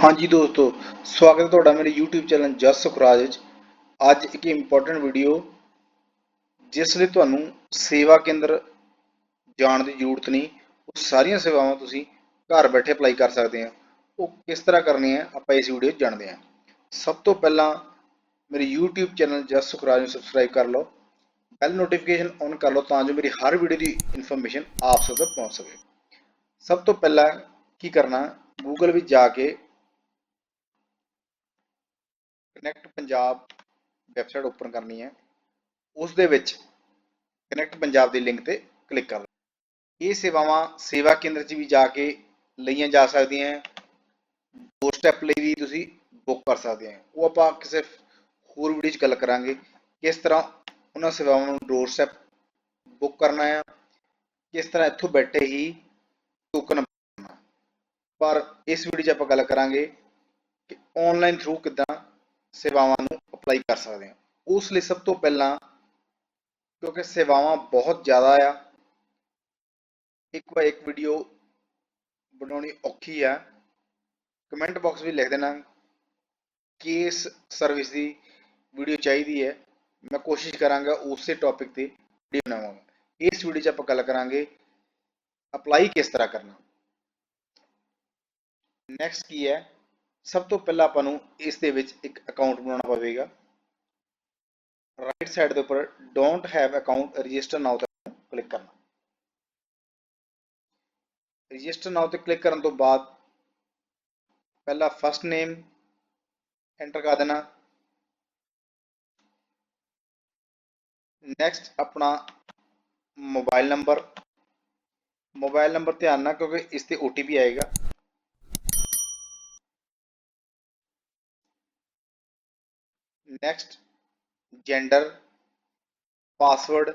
ਹਾਂਜੀ ਦੋਸਤੋ, ਸਵਾਗਤ ਹੈ ਤੁਹਾਡਾ ਮੇਰੇ YouTube ਚੈਨਲ ਜਸ ਸੁਖਰਾਜ ਵਿੱਚ। ਅੱਜ ਇੱਕ ਇੰਪੋਰਟੈਂਟ ਵੀਡੀਓ ਜਿਸ ਲਈ ਤੁਹਾਨੂੰ ਸੇਵਾ ਕੇਂਦਰ ਜਾਣ ਦੀ ਜ਼ਰੂਰਤ ਨਹੀਂ, ਉਹ ਸਾਰੀਆਂ ਸੇਵਾਵਾਂ ਤੁਸੀਂ ਘਰ ਬੈਠੇ ਅਪਲਾਈ ਕਰ ਸਕਦੇ ਆ ਉਹ ਕਿਸ ਤਰ੍ਹਾਂ ਕਰਨੀ ਹੈ ਆਪਾਂ ਇਸ ਵੀਡੀਓ 'ਚ ਜਾਣਦੇ ਹਾਂ। ਸਭ ਤੋਂ ਪਹਿਲਾਂ ਮੇਰੇ YouTube ਚੈਨਲ ਜਸ ਸੁਖਰਾਜ ਨੂੰ ਸਬਸਕ੍ਰਾਈਬ ਕਰ ਲਓ। ਬੈਲ ਨੋਟੀਫਿਕੇਸ਼ਨ ਔਨ ਕਰ ਲਓ, ਤਾਂ ਜੋ ਮੇਰੀ ਹਰ ਵੀਡੀਓ ਦੀ ਇਨਫੋਰਮੇਸ਼ਨ ਆਪ ਤੱਕ ਪਹੁੰਚ ਸਕੇ। ਸਭ ਤੋਂ ਪਹਿਲਾਂ ਕੀ ਕਰਨਾ ਗੂਗਲ ਵਿੱਚ ਜਾ ਕੇ ਕਨੈਕਟ ਪੰਜਾਬ ਵੈਬਸਾਈਟ ਓਪਨ ਕਰਨੀ ਹੈ ਉਸ ਦੇ ਵਿੱਚ ਕਨੈਕਟ ਪੰਜਾਬ ਦੀ ਲਿੰਕ ਤੇ ਕਲਿੱਕ ਕਰ ਇਹ ਸੇਵਾਵਾਂ ਸੇਵਾ ਕੇਂਦਰ 'ਚ ਵੀ ਜਾ ਕੇ ਲਈਆਂ ਜਾ ਸਕਦੀਆਂ ਦੋ ਸਟੈਪ ਲਈ ਵੀ ਤੁਸੀਂ ਬੁੱਕ ਕਰ ਸਕਦੇ ਹੋ। ਉਹ ਆਪਾਂ ਕਿਸੇ ਹੋਰ ਵੀਡੀਓ 'ਚ ਗੱਲ ਕਰਾਂਗੇ, ਕਿਸ ਤਰ੍ਹਾਂ ਉਹਨਾਂ ਸੇਵਾਵਾਂ ਨੂੰ ਡੋਰ ਸਟੈਪ ਬੁੱਕ ਕਰਨਾ ਹੈ, ਕਿਸ ਤਰ੍ਹਾਂ ਇੱਥੋਂ ਬੈਠੇ ਹੀ ਟੋਕਨ ਪਰ ਇਸ ਵੀਡੀਓ 'ਚ ਆਪਾਂ ਗੱਲ ਕਰਾਂਗੇ ਕਿ ਆਨਲਾਈਨ ਥਰੂ ਕਿਦਾਂ ਸੇਵਾਵਾਂ ਨੂੰ ਅਪਲਾਈ ਕਰ ਸਕਦੇ ਹਾਂ। ਉਸ ਲਈ ਸਭ ਤੋਂ ਪਹਿਲਾਂ ਕਿਉਂਕਿ ਸੇਵਾਵਾਂ ਬਹੁਤ ਜ਼ਿਆਦਾ ਆ, ਇੱਕ ਵਾਰ ਇੱਕ ਵੀਡੀਓ ਬਣਾਉਣੀ ਔਖੀ ਆ ਕਮੈਂਟ ਬਾਕਸ ਵਿੱਚ ਲਿਖ ਦੇਣਾ ਕਿਸ ਸਰਵਿਸ ਦੀ ਵੀਡੀਓ ਚਾਹੀਦੀ ਹੈ। ਮੈਂ ਕੋਸ਼ਿਸ਼ ਕਰਾਂਗਾ ਉਸੇ ਟੌਪਿਕ ਤੇ ਵੀਡੀਓ ਬਣਾਵਾਂਗਾ। ਇਸ ਵੀਡੀਓ 'ਚ ਆਪਾਂ ਗੱਲ ਕਰਾਂਗੇ ਅਪਲਾਈ ਕਿਸ ਤਰ੍ਹਾਂ ਕਰਨਾ। ਨੈਕਸਟ ਕੀ ਹੈ? ਸਭ ਤੋਂ ਪਹਿਲਾਂ ਆਪਾਂ ਨੂੰ ਇਸ ਦੇ ਵਿੱਚ ਇੱਕ ਅਕਾਊਂਟ ਬਣਾਉਣਾ ਪਵੇਗਾ। ਰਾਈਟ ਸਾਈਡ ਦੇ ਉੱਪਰ don't have account register now ਤੇ ਕਲਿੱਕ ਕਰਨਾ। ਰਜਿਸਟਰ ਨਾਓ ਤੇ ਕਲਿੱਕ ਕਰਨ ਤੋਂ ਬਾਅਦ ਪਹਿਲਾ ਫਸਟ ਨੇਮ ਐਂਟਰ ਕਰ ਦੇਣਾ। ਨੈਕਸਟ ਆਪਣਾ ਮੋਬਾਈਲ ਨੰਬਰ ਮੋਬਾਈਲ ਨੰਬਰ ਧਿਆਨ ਨਾਲ ਕਿਉਂਕਿ ਇਸ ਤੇ OTP ਆਏਗਾ। ਨੈਕਸਟ ਜੈਂਡਰ ਪਾਸਵਰਡ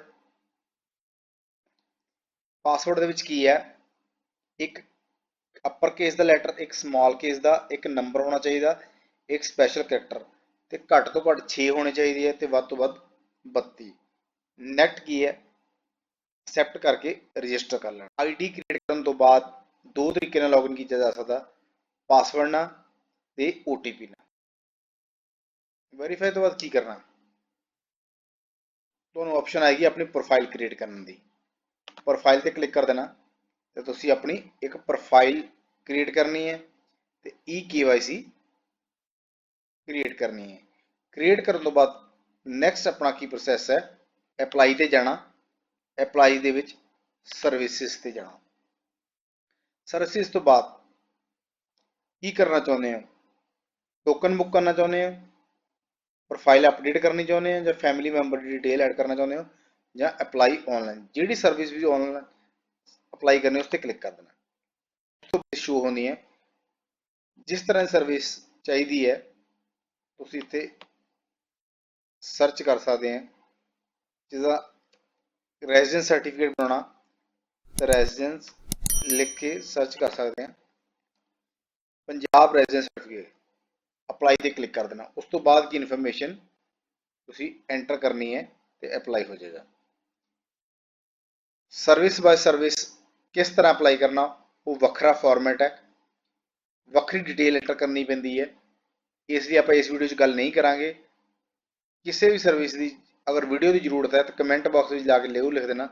ਪਾਸਵਰਡ ਦੇ ਵਿੱਚ ਕੀ ਹੈ? ਇੱਕ ਅਪਰ ਕੇਸ ਦਾ ਲੈਟਰ ਇੱਕ ਸਮਾਲ ਕੇਸ ਦਾ, ਇੱਕ ਨੰਬਰ ਹੋਣਾ ਚਾਹੀਦਾ, ਇੱਕ ਸਪੈਸ਼ਲ ਕੈਰੈਕਟਰ ਤੇ ਘੱਟ ਤੋਂ ਘੱਟ 6 ਹੋਣੀ ਚਾਹੀਦੀ ਹੈ ਤੇ ਵੱਧ ਤੋਂ ਵੱਧ 32 ਨੈਕਸਟ ਕੀ ਹੈ? ਐਕਸੈਪਟ ਕਰਕੇ ਰਜਿਸਟਰ ਕਰ ਲੈਣਾ। ਆਈਡੀ ਕ੍ਰੀਏਟ ਕਰਨ ਤੋਂ ਬਾਅਦ ਦੋ ਤਰੀਕੇ ਨਾਲ ਲੌਗਇਨ ਕੀਤਾ ਜਾ ਸਕਦਾ। ਪਾਸਵਰਡ ਨਾਲ ਤੇ OTP ਨਾਲ। ਵੈਰੀਫਾਈ ਤੋਂ ਬਾਅਦ ਕੀ ਕਰਨਾ? ਤੁਹਾਨੂੰ ਆਪਸ਼ਨ ਆਏਗੀ ਆਪਣੀ ਪ੍ਰੋਫਾਈਲ ਕ੍ਰੀਏਟ ਕਰਨ ਦੀ। ਪ੍ਰੋਫਾਈਲ ਤੇ ਕਲਿੱਕ ਕਰ ਦੇਣਾ। ਤੇ ਤੁਸੀਂ ਆਪਣੀ ਇੱਕ ਪ੍ਰੋਫਾਈਲ ਕ੍ਰੀਏਟ ਕਰਨੀ ਹੈ ਤੇ ਈ KYC ਕ੍ਰੀਏਟ ਕਰਨੀ ਹੈ। ਕ੍ਰੀਏਟ ਕਰਨ ਤੋਂ ਬਾਅਦ ਨੈਕਸਟ ਆਪਣਾ ਕੀ ਪ੍ਰੋਸੈਸ ਹੈ? ਅਪਲਾਈ ਤੇ ਜਾਣਾ। ਅਪਲਾਈ ਦੇ ਵਿੱਚ ਸਰਵਿਸਿਜ਼ ਤੇ ਜਾਣਾ। ਸਰਵਿਸਿਜ਼ ਤੋਂ ਬਾਅਦ ਕੀ ਕਰਨਾ ਚਾਹੁੰਦੇ ਹੋ? ਟੋਕਨ ਬੁੱਕ ਕਰਨਾ ਚਾਹੁੰਦੇ ਹੋ? ਪ੍ਰੋਫਾਈਲ ਅਪਡੇਟ ਕਰਨੀ ਚਾਹੁੰਦੇ ਹੋ ਜਾਂ ਫੈਮਿਲੀ ਮੈਂਬਰ ਦੀ ਡਿਟੇਲ ਐਡ ਕਰਨਾ ਚਾਹੁੰਦੇ ਹੋ ਜਾਂ ਅਪਲਾਈ ਆਨਲਾਈਨ ਜਿਹੜੀ ਸਰਵਿਸ ਵੀ ਆਨਲਾਈਨ ਅਪਲਾਈ ਕਰਨੀ, ਉਸ ਤੇ ਕਲਿੱਕ ਕਰ ਦੇਣਾ। ਤੋਂ ਸ਼ੋ ਹੋਣੀ ਹੈ। ਜਿਸ ਤਰ੍ਹਾਂ ਦੀ ਸਰਵਿਸ ਚਾਹੀਦੀ ਹੈ, ਤੁਸੀਂ ਇੱਥੇ ਸਰਚ ਕਰ ਸਕਦੇ ਹੋ। ਜਿਹਦਾ ਰੈਜ਼ੀਡੈਂਸ ਸਰਟੀਫਿਕੇਟ ਬਣਾਉਣਾ, ਤਾਂ ਰੈਜ਼ੀਡੈਂਸ ਲਿਖ ਕੇ ਸਰਚ ਕਰ ਸਕਦੇ ਹਾਂ। ਪੰਜਾਬ ਰੈਜ਼ੀਡੈਂਸ ਸਰਟੀਫਿਕੇਟ ਅਪਲਾਈ ਤੇ ਕਲਿੱਕ ਕਰ ਦੇਣਾ। ਉਸ ਤੋਂ ਬਾਅਦ ਕੀ ਇਨਫੋਰਮੇਸ਼ਨ ਤੁਸੀਂ ਐਂਟਰ ਕਰਨੀ ਹੈ ਤੇ ਅਪਲਾਈ ਹੋ ਜਾਏਗਾ। ਸਰਵਿਸ ਬਾਈ ਸਰਵਿਸ ਕਿਸ ਤਰ੍ਹਾਂ ਅਪਲਾਈ ਕਰਨਾ, ਉਹ ਵੱਖਰਾ ਫਾਰਮੈਟ ਹੈ। ਵੱਖਰੀ ਡਿਟੇਲ ਐਂਟਰ ਕਰਨੀ ਪੈਂਦੀ ਹੈ। ਇਸ ਲਈ ਆਪਾਂ ਇਸ ਵੀਡੀਓ 'ਚ ਗੱਲ ਨਹੀਂ ਕਰਾਂਗੇ। ਕਿਸੇ ਵੀ ਸਰਵਿਸ ਦੀ ਅਗਰ ਵੀਡੀਓ ਦੀ ਜ਼ਰੂਰਤ ਹੈ ਤਾਂ ਕਮੈਂਟ ਬਾਕਸ ਵਿੱਚ ਜਾ ਕੇ ਲਿਓ, ਲਿਖ ਦੇਣਾ।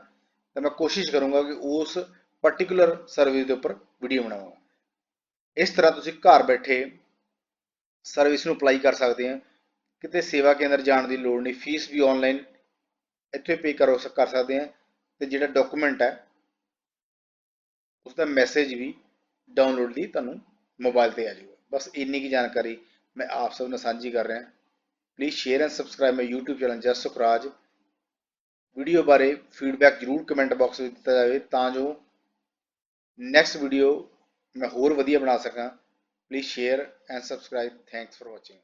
ਤਾਂ ਮੈਂ ਕੋਸ਼ਿਸ਼ ਕਰੂੰਗਾ ਕਿ ਉਸ ਪਾਰਟਿਕੂਲਰ ਸਰਵਿਸ ਦੇ ਉੱਪਰ ਵੀਡੀਓ ਬਣਾਵਾਂਗਾ ਇਸ ਤਰ੍ਹਾਂ ਤੁਸੀਂ ਘਰ ਬੈਠੇ ਸਰਵਿਸ ਨੂੰ ਅਪਲਾਈ ਕਰ ਸਕਦੇ ਆ ਕਿਤੇ ਸੇਵਾ ਕੇਂਦਰ ਜਾਣ ਦੀ ਲੋੜ ਨਹੀਂ। ਫੀਸ ਵੀ ਆਨਲਾਈਨ ਇੱਥੇ ਪੇ ਕਰੋ ਕਰ ਸਕਦੇ ਆ ਤੇ ਜਿਹੜਾ ਡਾਕੂਮੈਂਟ ਹੈ ਉਸ ਦਾ ਮੈਸੇਜ ਵੀ ਡਾਊਨਲੋਡ ਲਈ ਤੁਹਾਨੂੰ ਮੋਬਾਈਲ ਤੇ ਆ ਜਾਊਗਾ। ਬਸ ਇੰਨੀ ਕੀ ਜਾਣਕਾਰੀ ਮੈਂ ਆਪ ਸਭ ਨਾਲ ਸਾਂਝੀ ਕਰ ਰਿਹਾ। Please share and subscribe my YouTube channel Jas Sukhraj. Video ਬਾਰੇ ਫੀਡਬੈਕ ਜਰੂਰ ਕਮੈਂਟ ਬਾਕਸ ਵਿੱਚ ਦਿੱਤਾ ਜਾਵੇ ਤਾਂ ਜੋ ਨੈਕਸਟ ਵੀਡੀਓ ਮੈਂ ਹੋਰ ਵਧੀਆ ਬਣਾ ਸਕਾਂ। Please share and subscribe. Thanks for watching